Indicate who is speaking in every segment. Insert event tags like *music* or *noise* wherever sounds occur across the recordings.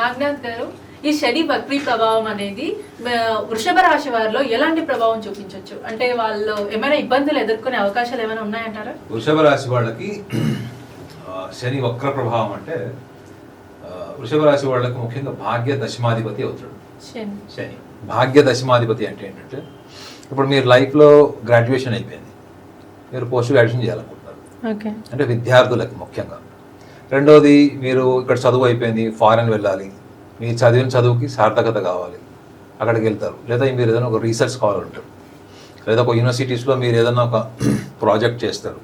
Speaker 1: నాగనాథ్ గారు ఈ శని వక్రీ ప్రభావం అనేది వృషభ రాశి వారిలో ఎలాంటి ప్రభావం చూపించవచ్చు అంటే వాళ్ళు ఏమైనా ఇబ్బందులు ఎదుర్కొనే అవకాశాలు ఏమైనా ఉన్నాయంటారా?
Speaker 2: వృషభ రాశి వాళ్ళకి శని వక్ర ప్రభావం అంటే వృషభ రాశి వాళ్ళకి ముఖ్యంగా భాగ్య దశమాధిపతి అవుతాడు.
Speaker 1: శని.
Speaker 2: భాగ్య దశమాధిపతి అంటే ఏంటంటే ఇప్పుడు మీరు లైఫ్లో గ్రాడ్యుయేషన్ అయిపోయింది. మీరు పోస్ట్ గ్రాడ్యుయేషన్ చేయాలనుకుంటున్నారు.
Speaker 1: ఓకే.
Speaker 2: అంటే విద్యార్థులకి ముఖ్యంగా. రెండోది మీరు ఇక్కడ చదువు అయిపోయింది ఫారెన్ వెళ్ళాలి. మీ చదివిన చదువుకి సార్థకత కావాలి. అక్కడికి వెళ్తారు. లేదా మీరు ఏదైనా ఒక రీసెర్చ్ స్కాలర్ ఉంటారు. లేదా ఒక యూనివర్సిటీస్లో మీరు ఏదైనా ఒక ప్రాజెక్ట్ చేస్తారు.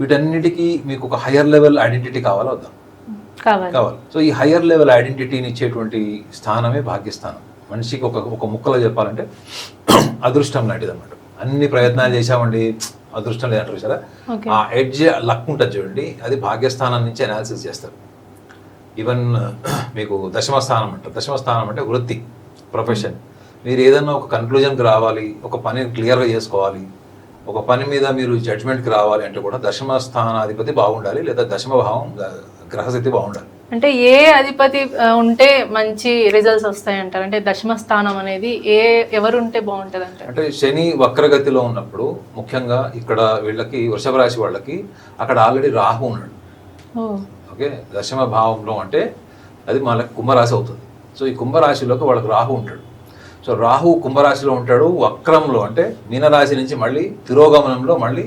Speaker 2: వీటన్నిటికీ మీకు ఒక హయ్యర్ లెవెల్ ఐడెంటిటీ కావాలా వద్దా?
Speaker 1: కావాలి.
Speaker 2: సో ఈ హయ్యర్ లెవెల్ ఐడెంటిటీని ఇచ్చేటువంటి స్థానమే భాగ్యస్థానం. మనిషికి ఒక ఒక ముక్కలో చెప్పాలంటే *clears throat* అదృష్టం లాంటిది అనమాట అన్ని ప్రయత్నాలు చేశామండి. అదృష్టం లేదంటారు సరే. ఆ ఎడ్జ్ లక్ ఉంటుంది చూడండి అది భాగ్యస్థానం నుంచి అనాలిసిస్ చేస్తారు. ఈవెన్ *clears throat* మీకు దశమ స్థానం అంటారు. దశమ స్థానం అంటే వృత్తి ప్రొఫెషన్ మీరు ఏదైనా ఒక కన్క్లూజన్కి రావాలి ఒక పనిని క్లియర్గా చేసుకోవాలి ఒక పని మీద మీరు జడ్జ్మెంట్కి రావాలి అంటే కూడా దశమ స్థానాధిపతి బాగుండాలి లేదా దశమ భావం గ- గ్రహస్థితి బాగుండాలి.
Speaker 1: అంటే ఏ అధిపతి ఉంటే మంచి రిజల్ట్స్ వస్తాయి అంటారు అంటే దశమ స్థానం అనేది ఏ ఎవరు ఉంటే బాగుంటది అంటారు
Speaker 2: అంటే శని వక్రగతిలో ఉన్నప్పుడు ముఖ్యంగా ఇక్కడ వీళ్ళకి వృషభ రాశి వాళ్ళకి అక్కడ ఆల్రెడీ రాహు ఉన్నాడు. ఓకే? దశమ భావంలో అంటే అది మనకి కుంభరాశి అవుతుంది. సో ఈ కుంభరాశిలోకి వాళ్ళకి రాహు ఉంటాడు. సో రాహు కుంభరాశిలో ఉంటాడు వక్రంలో అంటే మీనరాశి నుంచి మళ్ళీ తిరోగమనంలో మళ్ళీ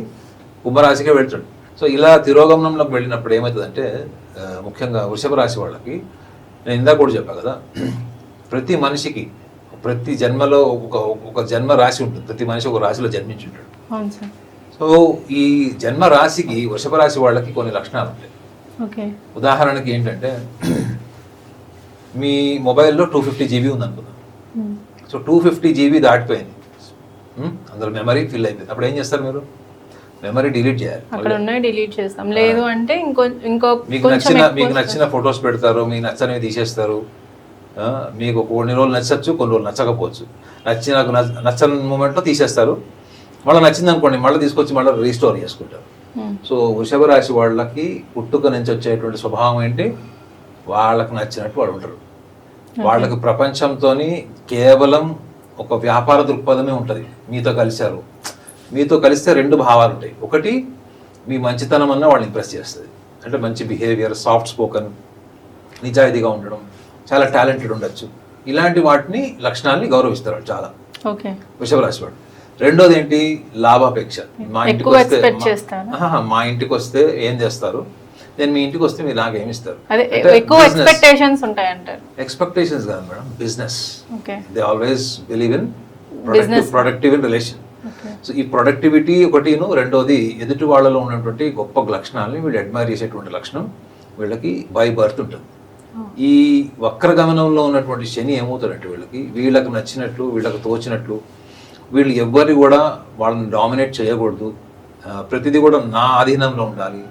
Speaker 2: కుంభరాశికే వెళ్తాడు. సో ఇలా తిరోగమనంలోకి వెళ్ళినప్పుడు ఏమవుతుందంటే ముఖ్యంగా వృషభ రాశి వాళ్ళకి నేను ఇందాక కూడా చెప్పా కదా ప్రతి మనిషికి ప్రతి జన్మలో ఒక ఒక జన్మ రాశి ఉంటుంది. ప్రతి మనిషి ఒక రాశిలో జన్మించి ఉంటాడు. సో ఈ జన్మ రాశికి వృషభ రాశి వాళ్ళకి కొన్ని లక్షణాలు ఉంటాయి. ఉదాహరణకి ఏంటంటే మీ మొబైల్లో టూ ఫిఫ్టీ జీబీ ఉంది అనుకుందాం
Speaker 1: um.
Speaker 2: So two fifty GB దాటిపోయింది. అందులో మెమరీ ఫిల్ అయిపోయింది. అప్పుడు ఏం చేస్తారు మీరు? మెమరీ డిలీట్ చేయాలి.
Speaker 1: అక్కడ ఉన్నాయి డిలీట్ చేస్తాం. లేదు అంటే ఇంకో ఇంకో
Speaker 2: మీకు నచ్చిన మీకు నచ్చిన ఫొటోస్ పెడతారు మీకు నచ్చనివి తీసేస్తారు. మీకు కొన్ని రోజులు నచ్చచ్చు కొన్ని రోజులు నచ్చకపోవచ్చు. నచ్చిన నచ్చ- నచ్చని మూమెంట్లో తీసేస్తారు. మళ్ళీ నచ్చింది అనుకోండి మళ్ళీ తీసుకొచ్చి మళ్ళీ రీస్టోర్ చేసుకుంటారు. సో వృషభ రాశి వాళ్ళకి పుట్టుక నుంచి వచ్చేటువంటి స్వభావం ఏంటి? వాళ్ళకి నచ్చినట్టు వాళ్ళు ఉంటారు. వాళ్ళకి ప్రపంచంతోని కేవలం ఒక వ్యాపార దృక్పథమే ఉంటుంది. మీతో కలిశారు. మీతో కలిస్తే రెండు భావాలు ఉంటాయి. ఒకటి మీ మంచితనం అన్న వాళ్ళని ఇంప్రెస్ చేస్తుంది. అంటే మంచి బిహేవియర్ సాఫ్ట్ స్పోకన్ నిజాయితీగా ఉండడం చాలా టాలెంటెడ్ ఉండొచ్చు. ఇలాంటి వాటిని లక్షణాలని గౌరవిస్తారు వాళ్ళు చాలా.
Speaker 1: ఓకే.
Speaker 2: వృషభ రాశి వాడు రెండోది ఏంటి లాభాపేక్ష మా ఇంటికి వస్తే మా- ఇంటికి వస్తే ఏం చేస్తారు? నేను మీ ఇంటికి వస్తే మీరు నాకు ఏమి ఇస్తారు?
Speaker 1: ఎక్స్పెక్టేషన్స్
Speaker 2: కాదు madam business
Speaker 1: okay.
Speaker 2: They always believe in. Productive in relation so ఈ ప్రొడక్టివిటీ ఒకటిను రెండోది ఎదుటి వాళ్ళలో ఉన్నటువంటి గొప్ప లక్షణాలని వీళ్ళు అడ్మైర్ చేసేటువంటి లక్షణం వీళ్ళకి బై బర్త్ ఉంటుంది. ఈ వక్రగమనంలో ఉన్నటువంటి శని ఏమవుతాడంటే వీళ్ళకి వీళ్ళకి నచ్చినట్లు వీళ్ళకి తోచినట్లు వీళ్ళు ఎవ్వరి కూడా వాళ్ళని డామినేట్ చేయకూడదు. ప్రతిదీ కూడా నా ఆధీనంలో ఉండాలి.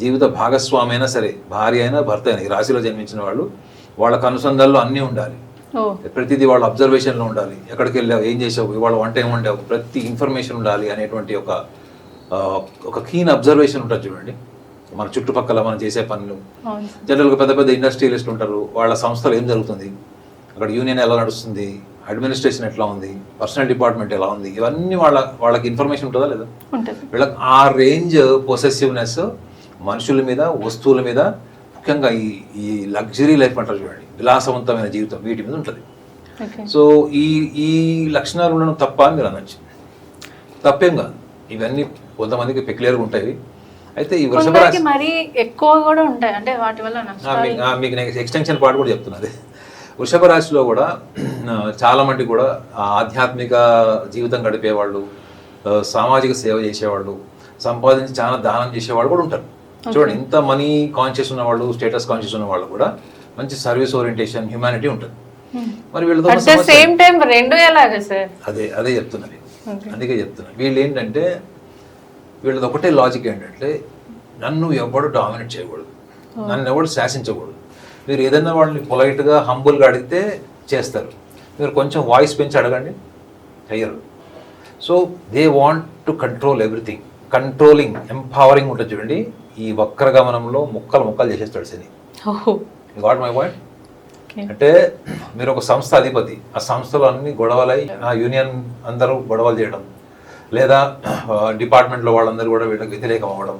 Speaker 2: జీవిత భాగస్వామి అయినా సరే భార్య అయినా భర్త అయినా ఈ రాశిలో జన్మించిన వాళ్ళు వాళ్ళకు అనుసంధానంలో అన్నీ ఉండాలి. ప్రతిదీ వాళ్ళ అబ్జర్వేషన్లో ఉండాలి. ఎక్కడికి వెళ్ళావు ఏం చేసావు ఇవాళ వంట ఏం వండావు ప్రతి ఇన్ఫర్మేషన్ ఉండాలి అనేటువంటి ఒక ఒక కీన్ అబ్జర్వేషన్ ఉంటుంది చూడండి. మన చుట్టుపక్కల మనం చేసే పనులు. జనరల్గా పెద్ద పెద్ద ఇండస్ట్రియలిస్ట్ ఉంటారు. వాళ్ళ సంస్థలు ఏం జరుగుతుంది? అక్కడ యూనియన్ ఎలా నడుస్తుంది? అడ్మినిస్ట్రేషన్ ఎట్లా ఉంది? పర్సనల్ డిపార్ట్మెంట్ ఎలా ఉంది? ఇవన్నీ వాళ్ళ వాళ్ళకి ఇన్ఫర్మేషన్ ఉంటుందా లేదా? వీళ్ళకి ఆ రేంజ్ పొసెసివ్నెస్ మనుషుల మీద వస్తువుల మీద ముఖ్యంగా ఈ ఈ లగ్జరీ లైఫ్ అంటారు చూడండి. విలాసవంతమైన జీవితం వీటి మీద ఉంటుంది. సో ఈ ఈ లక్షణాలు ఉండడం తప్ప అని మీరు అనొచ్చు. తప్పేం కాదు. ఇవన్నీ కొంతమందికి పెక్యులర్గా ఉంటాయి. అయితే ఈ వృషభ రాశి
Speaker 1: మరీ ఎక్కువ కూడా ఉంటాయి. అంటే వాటి వల్ల
Speaker 2: మీకు నేను ఎక్స్టెన్షన్ పార్ట్ కూడా చెప్తున్నది వృషభ రాశిలో కూడా చాలా మంది కూడా ఆధ్యాత్మిక జీవితం గడిపేవాళ్ళు సామాజిక సేవ చేసేవాళ్ళు సంపాదించి చాలా దానం చేసేవాళ్ళు కూడా ఉంటారు. చూడండి ఇంత మనీ కాన్షియస్ ఉన్న వాళ్ళు స్టేటస్ కాన్షియస్ ఉన్న వాళ్ళు కూడా మంచి సర్వీస్ ఓరియంటేషన్ హ్యుమానిటీ ఉంటుంది. మరి వీళ్ళతో
Speaker 1: అట్ ద సేమ్ టైం రెండు ఎలాగా సార్
Speaker 2: అదే అదే చెప్తున్నది. అందుకే చెప్తున్నా. వీళ్ళు ఏంటంటే వీళ్ళది ఒకటే లాజిక్ ఏంటంటే నన్ను ఎవడు డామినేట్ చేయకూడదు. నన్ను ఎవడు శాసించకూడదు. మీరు ఏదైనా వాళ్ళని పొలైట్గా హంబుల్గా అడిగితే చేస్తారు. మీరు కొంచెం వాయిస్ పెంచి అడగండి Iyer so they want to control everything controlling empowering ఉంటుంది చూడండి. ఈ వక్రగమనంలో ముక్కలు ముక్కలు చేసేస్తాడు శని.
Speaker 1: ఓహో
Speaker 2: గాట్ మై పాయింట్ అంటే మీరు ఒక సంస్థ అధిపతి ఆ సంస్థలో అన్ని గొడవలై ఆ యూనియన్ అందరూ గొడవలు చేయడం లేదా డిపార్ట్మెంట్లో వాళ్ళందరూ కూడా వీళ్ళకి వ్యతిరేకం అవ్వడం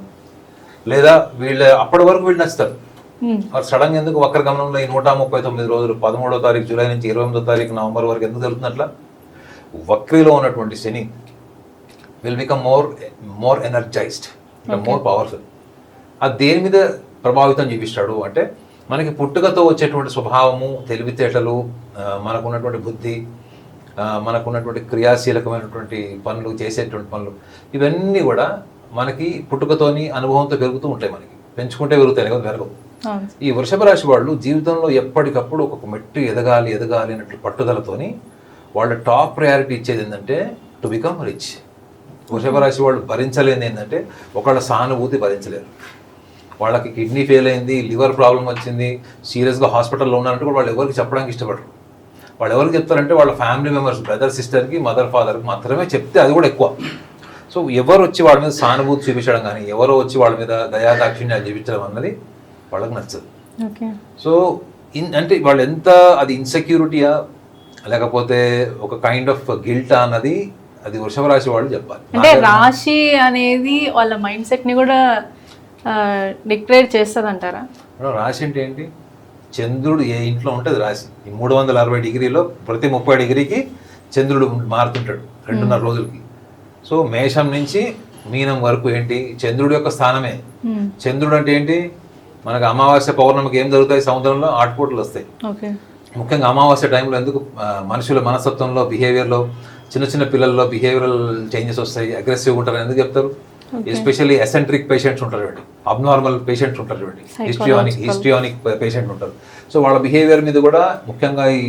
Speaker 2: లేదా వీళ్ళ అప్పటి వరకు వీళ్ళు నచ్చుతారు.
Speaker 1: ఉమ్,
Speaker 2: మరి సడన్ ఎందుకు వక్ర గమనంలో ఈ నూట ముప్పై తొమ్మిది రోజులు పదమూడో తారీఖు జూలై నుంచి ఇరవై ఎనిమిదో తారీఖు నవంబర్ వరకు ఎందుకు జరుగుతున్నట్ల? వక్రీలో ఉన్నటువంటి శని will become more more energized more powerful అది దేని మీద ప్రభావితం చూపిస్తాడు అంటే మనకి పుట్టుకతో వచ్చేటువంటి స్వభావము తెలివితేటలు మనకున్నటువంటి బుద్ధి మనకున్నటువంటి క్రియాశీలకమైనటువంటి పనులు చేసేటువంటి పనులు ఇవన్నీ కూడా మనకి పుట్టుకతోని అనుభవంతో పెరుగుతూ ఉంటాయి మనకి. పెంచుకుంటే పెరుగుతాయి కదా పెరగవు. ఈ వృషభ రాశి వాళ్ళు జీవితంలో ఎప్పటికప్పుడు ఒక్కొక్క మెట్టు ఎదగాలి ఎదగాలి అన్నట్లు పట్టుదలతోని వాళ్ళ టాప్ ప్రయారిటీ ఇచ్చేది ఏంటంటే టు బికమ్ రిచ్. వృషభ రాశి వాళ్ళు భరించలేని ఏంటంటే ఒకళ్ళ సానుభూతి భరించలేరు. వాళ్ళకి కిడ్నీ ఫెయిల్ అయింది లివర్ ప్రాబ్లం వచ్చింది సీరియస్గా హాస్పిటల్లో ఉన్నారంటే కూడా వాళ్ళు ఎవరికి చెప్పడానికి ఇష్టపడరు. వాళ్ళు ఎవరికి చెప్తారంటే వాళ్ళ ఫ్యామిలీ మెంబర్స్ బ్రదర్ సిస్టర్కి మదర్ ఫాదర్కి మాత్రమే చెప్తే అది కూడా ఎక్కువ. సో ఎవరు వచ్చి వాళ్ళ మీద సానుభూతి చూపించడం కానీ ఎవరో వచ్చి వాళ్ళ మీద దయా దాక్షిణ్యాలు చూపించడం అన్నది వాళ్ళకి నచ్చదు.
Speaker 1: ఓకే.
Speaker 2: సో ఇన్ అంటే వాళ్ళు ఎంత అది ఇన్సెక్యూరిటీయా లేకపోతే ఒక కైండ్ ఆఫ్ గిల్టా అన్నది అది వృషభ రాశి వాళ్ళు చెప్పాలి.
Speaker 1: అంటే రాశి అనేది వాళ్ళ మైండ్ సెట్ని కూడా డిక్లేర్ చేస్తుంది అంటారా
Speaker 2: మేడం, రాశి అంటే ఏంటి? చంద్రుడు ఏ ఇంట్లో ఉంటుంది రాశి. ఈ మూడు వందల అరవై డిగ్రీలో ప్రతి ముప్పై డిగ్రీకి చంద్రుడు మారుతుంటాడు రెండున్నర రోజులకి. సో మేషం నుంచి మీనం వరకు ఏంటి? చంద్రుడి యొక్క స్థానమే. చంద్రుడు అంటే ఏంటి? మనకు అమావాస్య పౌర్ణమికి ఏం జరుగుతాయి? సముద్రంలో ఆటుపోట్లు వస్తాయి. ముఖ్యంగా అమావాస్య టైంలో ఎందుకు మనుషుల మనస్తత్వంలో బిహేవియర్లో చిన్న చిన్న పిల్లల్లో బిహేవియరల్ చేంజెస్ వస్తాయి అగ్రెసివ్ ఉంటారు ఎందుకు చెప్తారు? ఎస్పెషల్లీ ఎసెంట్రిక్ పేషెంట్స్ ఉంటారు చూడండి. అబ్నార్మల్ పేషెంట్స్ ఉంటారు చూడండి. హిస్ట్రియానిక్ హిస్ట్రియానిక్ పేషెంట్ ఉంటారు. సో వాళ్ళ బిహేవియర్ మీద కూడా ముఖ్యంగా ఈ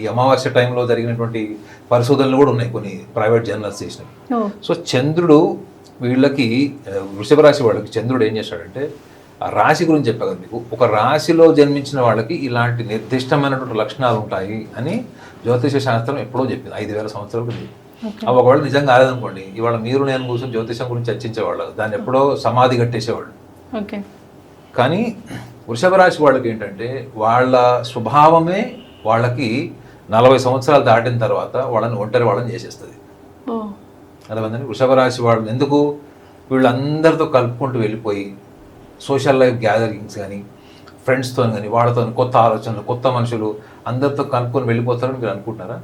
Speaker 2: ఈ అమావాస్య టైంలో జరిగినటువంటి పరిశోధనలు కూడా ఉన్నాయి కొన్ని ప్రైవేట్ జర్నల్స్ చేసినవి. సో చంద్రుడు వీళ్ళకి వృషభ రాశి వాళ్ళకి చంద్రుడు ఏం చేస్తాడంటే ఆ రాశి గురించి చెప్పా కదా మీకు. ఒక రాశిలో జన్మించిన వాళ్ళకి ఇలాంటి నిర్దిష్టమైనటువంటి లక్షణాలు ఉంటాయి అని జ్యోతిష శాస్త్రం ఎప్పుడో చెప్పింది. ఐదు వేల సంవత్సరాల ఒకవేళ నిజంగా కాలేదనుకోండి ఇవాళ మీరు నేను కూర్చొని జ్యోతిషం గురించి చర్చించేవాళ్ళు. దాన్ని ఎప్పుడో సమాధి కట్టేసేవాళ్ళు.
Speaker 1: ఓకే.
Speaker 2: కానీ వృషభ రాశి వాళ్ళకి ఏంటంటే వాళ్ళ స్వభావమే వాళ్ళకి నలభై సంవత్సరాలు దాటిన తర్వాత వాళ్ళని ఒంటరి వాళ్ళని చేసేస్తుంది. అర్థమైందండి వృషభ రాశి వాళ్ళు ఎందుకు? వీళ్ళందరితో కలుపుకుంటూ వెళ్ళిపోయి సోషల్ లైఫ్ గ్యాదరింగ్స్ కానీ ఫ్రెండ్స్తో కానీ వాళ్ళతో కొత్త ఆలోచనలు కొత్త మనుషులు అందరితో కలుపుకొని వెళ్ళిపోతారని మీరు అనుకుంటున్నారా?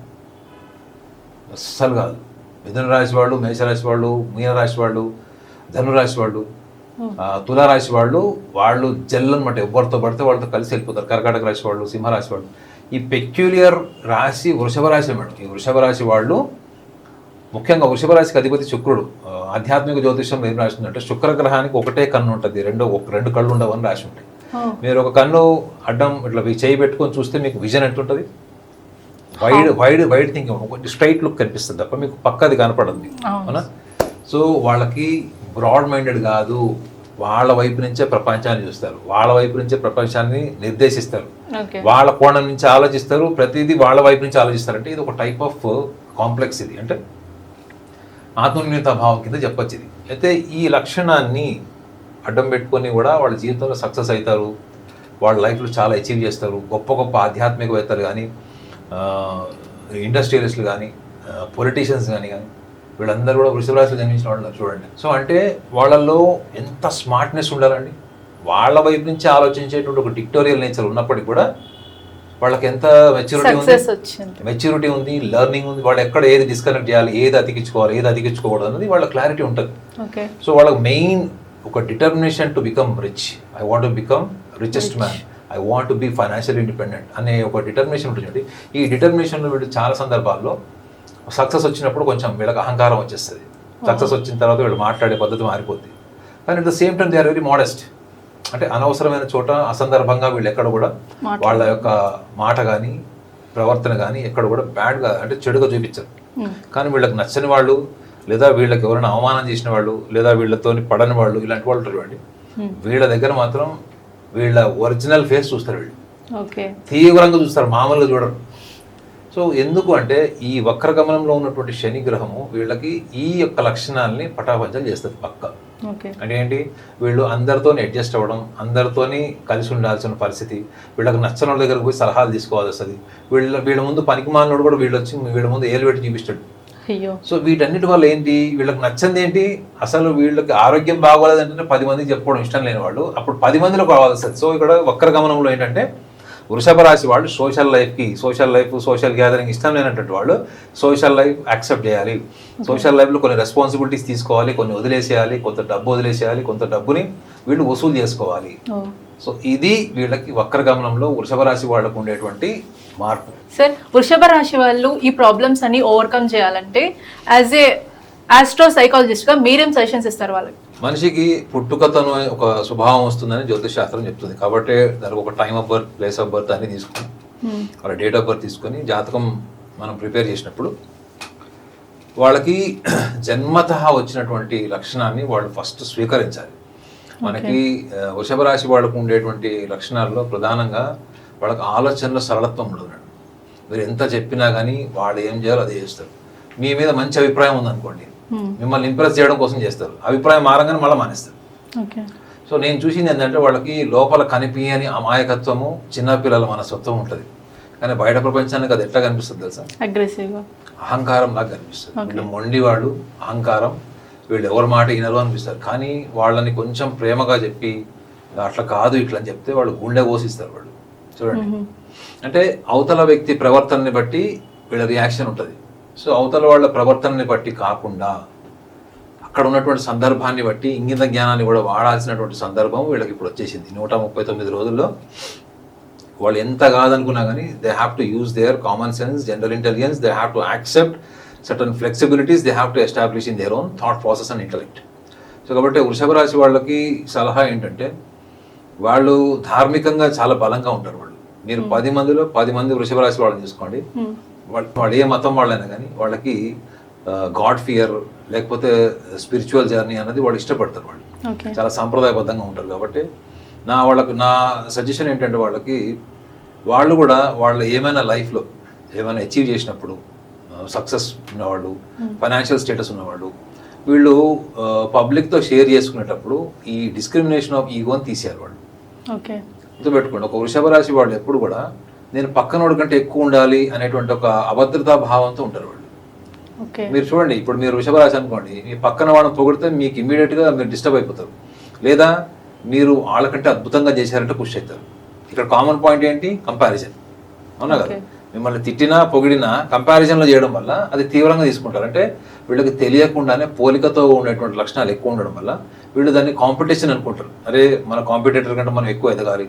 Speaker 2: అస్సలు కాదు. మిథున రాశి వాళ్ళు మేషరాశి వాళ్ళు మీనరాశి వాళ్ళు ధనురాశి వాళ్ళు తులారాశి వాళ్ళు వాళ్ళు జెల్ అనమాట ఎవరితో పడితే వాళ్ళతో కలిసి వెళ్ళిపోతారు. కర్కాటక రాశి వాళ్ళు సింహరాశి వాళ్ళు. ఈ పెక్యులియర్ రాశి వృషభ రాశి మేడం ఈ వృషభ రాశి వాళ్ళు ముఖ్యంగా వృషభ రాశికి అధిపతి శుక్రుడు. ఆధ్యాత్మిక జ్యోతిషం ఏం రాసిందంటే శుక్రగ్రహానికి ఒకటే కన్ను ఉంటుంది. రెండు ఒక రెండు కళ్ళు ఉండవని రాసి ఉంటాయి. మీరు ఒక కన్ను అడ్డం ఇట్లా చేయి పెట్టుకొని చూస్తే మీకు విజన్ ఎట్లుంటుంది వైడ్ వైడ్ వైడ్ థింకింగ్ ఒక స్ట్రైట్ లుక్ కనిపిస్తుంది తప్ప మీకు పక్కది కనపడదు మీకు.
Speaker 1: అవును.
Speaker 2: సో వాళ్ళకి బ్రాడ్ మైండెడ్ కాదు వాళ్ళ వైపు నుంచే ప్రపంచాన్ని చూస్తారు. వాళ్ళ వైపు నుంచే ప్రపంచాన్ని నిర్దేశిస్తారు. వాళ్ళ కోణం నుంచి ఆలోచిస్తారు ప్రతిదీ వాళ్ళ వైపు నుంచి ఆలోచిస్తారు. అంటే ఇది ఒక టైప్ ఆఫ్ కాంప్లెక్స్ ఇది. అంటే ఆత్మన్యూత భావం కింద చెప్పొచ్చు ఇది. అయితే ఈ లక్షణాన్ని అడ్డం పెట్టుకొని కూడా వాళ్ళ జీవితంలో సక్సెస్ అవుతారు. వాళ్ళ లైఫ్లో చాలా అచీవ్ చేస్తారు. గొప్ప గొప్ప ఆధ్యాత్మికవేత్తలు కానీ ఇండస్ట్రియలిస్టులు కానీ పొలిటీషియన్స్ కానీ కానీ వీళ్ళందరూ కూడా వృషభ రాశిలో జన్మించిన వాళ్ళు చూడండి. సో అంటే వాళ్ళల్లో ఎంత స్మార్ట్నెస్ ఉండాలండి? వాళ్ళ వైపు నుంచి ఆలోచించేటువంటి ఒక డిక్టోరియల్ నేచర్ ఉన్నప్పటికీ కూడా వాళ్ళకి ఎంత మెచ్యూరిటీ ఉంది? మెచ్యూరిటీ ఉంది లెర్నింగ్ ఉంది. వాళ్ళు ఎక్కడ ఏది డిస్కనెక్ట్ చేయాలి ఏది అతికించుకోవాలి ఏది అతికించుకోకూడదు అనేది వాళ్ళ క్లారిటీ ఉంటుంది. సో వాళ్ళకి మెయిన్ ఒక determination to become rich I want to become richest man I want to be financial independent అనే ఒక డిటర్మినేషన్ ఉంటుంది ఈ డిటర్మినేషన్లో వీళ్ళు చాలా సందర్భాల్లో సక్సెస్ వచ్చినప్పుడు కొంచెం వీళ్ళకి అహంకారం వచ్చేస్తుంది సక్సెస్ వచ్చిన తర్వాత వీళ్ళు మాట్లాడే పద్ధతి మారిపోద్ది కానీ at the same time they are very modest అంటే అనవసరమైన చోట అసందర్భంగా వీళ్ళు ఎక్కడ కూడా. వాళ్ళ యొక్క మాట కానీ ప్రవర్తన కానీ ఎక్కడ కూడా బ్యాడ్గా అంటే చెడుగా చూపించరు
Speaker 1: Hmm.
Speaker 2: కానీ వీళ్ళకి నచ్చని వాళ్ళు లేదా వీళ్ళకి ఎవరైనా అవమానం చేసిన వాళ్ళు లేదా వీళ్ళతో పడని వాళ్ళు ఇలాంటి వాళ్ళు ఉంటారు చూడండి
Speaker 1: Hmm.
Speaker 2: వీళ్ళ దగ్గర మాత్రం వీళ్ళ ఒరిజినల్ ఫేస్ చూస్తారు వీళ్ళు. తీవ్రంగా చూస్తారు మామూలుగా చూడరు. సో ఎందుకు అంటే ఈ వక్రగమనంలో ఉన్నటువంటి శని గ్రహము వీళ్ళకి ఈ యొక్క లక్షణాలని పటాపంచలు చేస్తుంది పక్క.
Speaker 1: ఓకే.
Speaker 2: అంటే ఏంటి? వీళ్ళు అందరితో అడ్జస్ట్ అవ్వడం అందరితోని కలిసి ఉండాల్సిన పరిస్థితి వీళ్ళకి నచ్చని వాళ్ళ దగ్గరకు పోయి సలహాలు తీసుకోవాల్సి వస్తుంది. వీళ్ళ వీళ్ళ ముందు పనికి మాలినోడు కూడా వీళ్ళు వచ్చి వీళ్ళ ముందు ఏలు పెట్టి చూపిస్తాడు.
Speaker 1: అయ్యో.
Speaker 2: సో వీటన్నిటి వల్ల ఏంటి? వీళ్ళకి నచ్చింది ఏంటి? అసలు వీళ్ళకి ఆరోగ్యం బాగోలేదంటే పది మందికి చెప్పుకోవడం ఇష్టం లేని వాళ్ళు. అప్పుడు పది మందిలో కావాల్సి వస్తుంది సో ఇక్కడ వక్ర గమనంలో ఏంటంటే వృషభ రాశి వాళ్ళు సోషల్ లైఫ్కి సోషల్ లైఫ్ సోషల్ గ్యాదరింగ్ ఇష్టం లేనటువంటి వాళ్ళు సోషల్ లైఫ్ యాక్సెప్ట్ చేయాలి. సోషల్ లైఫ్లో కొన్ని రెస్పాన్సిబిలిటీస్ తీసుకోవాలి కొన్ని వదిలేసేయాలి కొంత డబ్బు వదిలేసేయాలి కొంత డబ్బుని వీళ్ళు వసూలు చేసుకోవాలి. సో ఇది వీళ్ళకి వక్ర గమనంలో వృషభ రాశి వాళ్ళకు ఉండేటువంటి మార్పు.
Speaker 1: సార్ వృషభ రాశి వాళ్ళు ఈ ప్రాబ్లమ్స్ అన్ని ఓవర్కమ్ చేయాలంటే యాజ్ ఏ ఆస్ట్రో సైకాలజిస్ట్గా మీరేం సజెషన్స్ ఇస్తారు వాళ్ళకి?
Speaker 2: మనిషికి పుట్టుకతను ఒక స్వభావం వస్తుందని జ్యోతిష్ శాస్త్రం చెప్తుంది. కాబట్టి దానికి ఒక time of birth place of birth అన్ని తీసుకుని వాళ్ళ డేట్ ఆఫ్ బర్త్ తీసుకొని జాతకం మనం ప్రిపేర్ చేసినప్పుడు వాళ్ళకి *clears throat* జన్మత వచ్చినటువంటి లక్షణాన్ని వాళ్ళు ఫస్ట్ స్వీకరించాలి. మనకి వృషభ రాశి వాళ్ళకు ఉండేటువంటి లక్షణాల్లో ప్రధానంగా వాళ్ళకి ఆలోచనలో సరళత్వం ఉండదు మీరు ఎంత చెప్పినా కానీ వాళ్ళు ఏం చేయాలో అదే చేస్తారు. మీ మీద మంచి అభిప్రాయం ఉందనుకోండి మిమ్మల్ని ఇంప్రెస్ చేయడం కోసం చేస్తారు. అభిప్రాయం మారంగానే మళ్ళీ మానేస్తారు. సో నేను చూసింది ఏంటంటే వాళ్ళకి లోపల కనిపించని అమాయకత్వము చిన్నపిల్లల మనస్తత్వం ఉంటుంది. కానీ బయట ప్రపంచానికి అది ఎట్లా కనిపిస్తుంది తెలుసా? అహంకారం లాగా కనిపిస్తుంది. వీళ్ళు మొండి వాళ్ళు అహంకారం. వీళ్ళు ఎవరి మాట వినరు అనిపిస్తారు. కానీ వాళ్ళని కొంచెం ప్రేమగా చెప్పి అట్లా కాదు ఇట్లా అని చెప్తే వాళ్ళు గుండె కోసిస్తారు వాళ్ళు. చూడండి. అంటే అవతల వ్యక్తి ప్రవర్తనని బట్టి వీళ్ళ రియాక్షన్ ఉంటుంది. సో అవతల వాళ్ళ ప్రవర్తనని బట్టి కాకుండా అక్కడ ఉన్నటువంటి సందర్భాన్ని బట్టి ఇంగిత జ్ఞానాన్ని కూడా వాడాల్సినటువంటి సందర్భం వీళ్ళకి ఇప్పుడు వచ్చేసింది. నూట ముప్పై తొమ్మిది రోజుల్లో వాళ్ళు ఎంత కాదనుకున్నా కానీ they have to use their common sense general intelligence they have to accept certain flexibilities they have to establish in their own thought process and intellect so కాబట్టి వృషభ రాశి వాళ్ళకి సలహా ఏంటంటే వాళ్ళు ధార్మికంగా చాలా బలంగా ఉంటారు వాళ్ళు. మీరు పది మందిలో పది మంది వృషభ రాశి వాళ్ళని చూసుకోండి. వాళ్ళు వాళ్ళు ఏ మతం వాళ్ళైనా కానీ వాళ్ళకి గాడ్ ఫియర్ లేకపోతే స్పిరిచువల్ జర్నీ అన్నది వాళ్ళు ఇష్టపడతారు వాళ్ళు.
Speaker 1: ఓకే
Speaker 2: చాలా సాంప్రదాయబద్ధంగా ఉంటారు కాబట్టి నా వాళ్ళకు నా సజెషన్ ఏంటంటే వాళ్ళకి వాళ్ళు కూడా వాళ్ళ ఏమైనా లైఫ్లో ఏమైనా అచీవ్ చేసినప్పుడు సక్సెస్ ఉన్నవాళ్ళు ఫైనాన్షియల్ స్టేటస్ ఉన్నవాళ్ళు వీళ్ళు పబ్లిక్తో షేర్ చేసుకునేటప్పుడు ఈ డిస్క్రిమినేషన్ ఆఫ్ ఈగోని తీసేయాలి వాళ్ళు.
Speaker 1: ఓకే
Speaker 2: గుర్తుపెట్టుకోండి. ఒక వృషభ రాశి వాళ్ళు ఎప్పుడు కూడా నేను పక్కనోడి కంటే ఎక్కువ ఉండాలి అనేటువంటి ఒక అభద్రతా భావంతో ఉంటారు వాళ్ళు. మీరు చూడండి ఇప్పుడు మీరు వృషభ రాశి అనుకోండి మీ పక్కన వాళ్ళని పొగిడితే మీకు immediate గా మీరు డిస్టర్బ్ అయిపోతారు. లేదా మీరు వాళ్ళకంటే అద్భుతంగా చేశారంటే ఖుషి అవుతారు. ఇక్కడ కామన్ పాయింట్ ఏంటి? కంపారిజన్ అవునా కదా. మిమ్మల్ని తిట్టినా పొగిడినా కంపారిజన్లో చేయడం వల్ల అది తీవ్రంగా తీసుకుంటారు. అంటే వీళ్ళకి తెలియకుండానే పోలికతో ఉండేటువంటి లక్షణాలు ఎక్కువ ఉండడం వల్ల వీళ్ళు దాన్ని కాంపిటీషన్ అనుకుంటారు. అరే మన కాంపిటేటర్ కంటే మనం ఎక్కువ ఎదగాలి.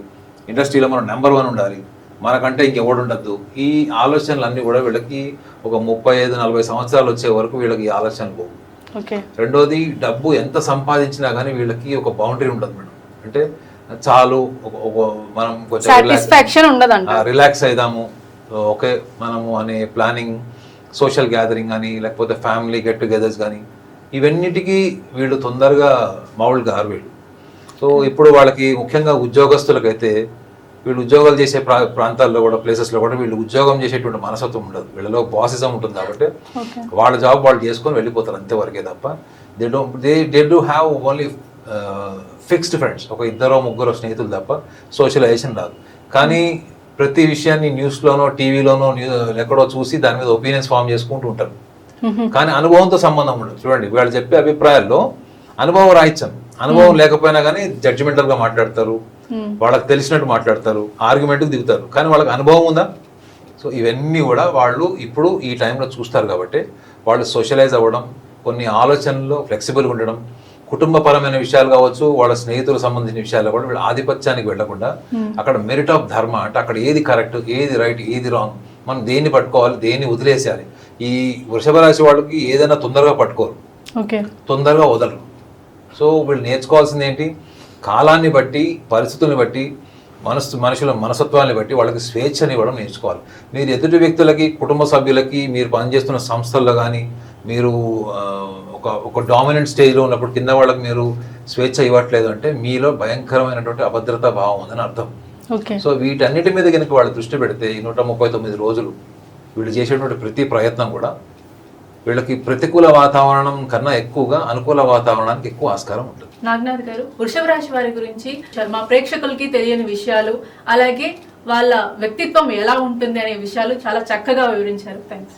Speaker 2: ఇండస్ట్రీలో మనం నెంబర్ వన్ ఉండాలి. మనకంటే ఇంకెవడు ఉండద్దు. ఈ ఆలోచనలు అన్నీ కూడా వీళ్ళకి ఒక ముప్పై ఐదు నలభై సంవత్సరాలు వచ్చే వరకు వీళ్ళకి ఈ ఆలోచనలు పోవు. రెండోది డబ్బు ఎంత సంపాదించినా కానీ వీళ్ళకి ఒక బౌండరీ ఉండదు మేడం. అంటే చాలు మనం కొంచెం రిలాక్స్ అయిదాము. ఓకే మనము అనే ప్లానింగ్ సోషల్ గ్యాదరింగ్ కానీ లేకపోతే ఫ్యామిలీ గెట్ టుగెదర్స్ కానీ ఇవన్నిటికీ వీళ్ళు తొందరగా మౌల్డ్ గారు వీళ్ళు. సో ఇప్పుడు వాళ్ళకి ముఖ్యంగా ఉద్యోగస్తులకైతే వీళ్ళు ఉద్యోగాలు చేసే ప్రా ప్రాంతాల్లో కూడా ప్లేసెస్లో కూడా వీళ్ళు ఉద్యోగం చేసేటువంటి మనసత్వం ఉండదు. వీళ్ళలో బాసిజం ఉంటుంది కాబట్టి వాళ్ళ జాబ్ వాళ్ళు చేసుకొని వెళ్ళిపోతారు అంతేవరకే తప్ప they do they they do have only fixed friends ఒక ఇద్దరో ముగ్గురు స్నేహితులు తప్ప సోషలైజేషన్ రాదు. కానీ ప్రతి విషయాన్ని న్యూస్లోనో టీవీలోనో న్యూ ఎక్కడో చూసి దాని మీద ఒపీనియన్స్ ఫామ్ చేసుకుంటూ ఉంటారు. కానీ అనుభవంతో సంబంధం ఉండదు. చూడండి వాళ్ళు చెప్పే అభిప్రాయాల్లో అనుభవం రాయించాం అనుభవం లేకపోయినా కానీ జడ్జిమెంటల్గా మాట్లాడతారు. వాళ్ళకి తెలిసినట్టు మాట్లాడతారు. ఆర్గ్యుమెంట్కి దిగుతారు. కానీ వాళ్ళకి అనుభవం ఉందా? సో ఇవన్నీ కూడా వాళ్ళు ఇప్పుడు ఈ టైంలో చూస్తారు కాబట్టి వాళ్ళు సోషలైజ్ అవ్వడం కొన్ని ఆలోచనల్లో ఫ్లెక్సిబుల్గా ఉండడం కుటుంబపరమైన విషయాలు కావచ్చు వాళ్ళ స్నేహితులకు సంబంధించిన విషయాలు కూడా వీళ్ళు ఆధిపత్యానికి వెళ్ళకుండా అక్కడ మెరిట్ ఆఫ్ ధర్మ అంటే అక్కడ ఏది కరెక్ట్ ఏది రైట్ ఏది రాంగ్ మనం దేన్ని పట్టుకోవాలి దేన్ని వదిలేసేయాలి. ఈ వృషభ రాశి వాళ్ళకి ఏదైనా తొందరగా పట్టుకోరు.
Speaker 1: ఓకే
Speaker 2: తొందరగా వదలరు. సో వీళ్ళు నేర్చుకోవాల్సింది ఏంటి? కాలాన్ని బట్టి పరిస్థితుల్ని బట్టి మనసు మనుషుల మనసత్వాన్ని బట్టి వాళ్ళకి స్వేచ్ఛని ఇవ్వడం నేర్చుకోవాలి. మీరు ఎదుటి వ్యక్తులకి కుటుంబ సభ్యులకి మీరు పనిచేస్తున్న సంస్థల్లో కానీ మీరు ఒక ఒక డామినెంట్ స్టేజ్లో ఉన్నప్పుడు కింద వాళ్ళకి మీరు స్వేచ్ఛ ఇవ్వట్లేదు అంటే మీలో భయంకరమైనటువంటి అభద్రతా భావం ఉందని అర్థం.
Speaker 1: ఓకే.
Speaker 2: సో వీటన్నిటి మీద కనుక వాళ్ళు దృష్టి పెడితే ఈ నూట ముప్పై తొమ్మిది రోజులు వీళ్ళు చేసేటువంటి ప్రతి ప్రయత్నం కూడా వీళ్ళకి ప్రతికూల వాతావరణం కన్నా ఎక్కువగా అనుకూల వాతావరణానికి ఎక్కువ ఆస్కారం ఉంటుంది.
Speaker 1: నాగనాథ్ గారు వృషభ రాశి వారి గురించి మా ప్రేక్షకులకి తెలియని విషయాలు అలాగే వాళ్ళ వ్యక్తిత్వం ఎలా ఉంటుంది అనే విషయాలు చాలా చక్కగా వివరించారు. థ్యాంక్స్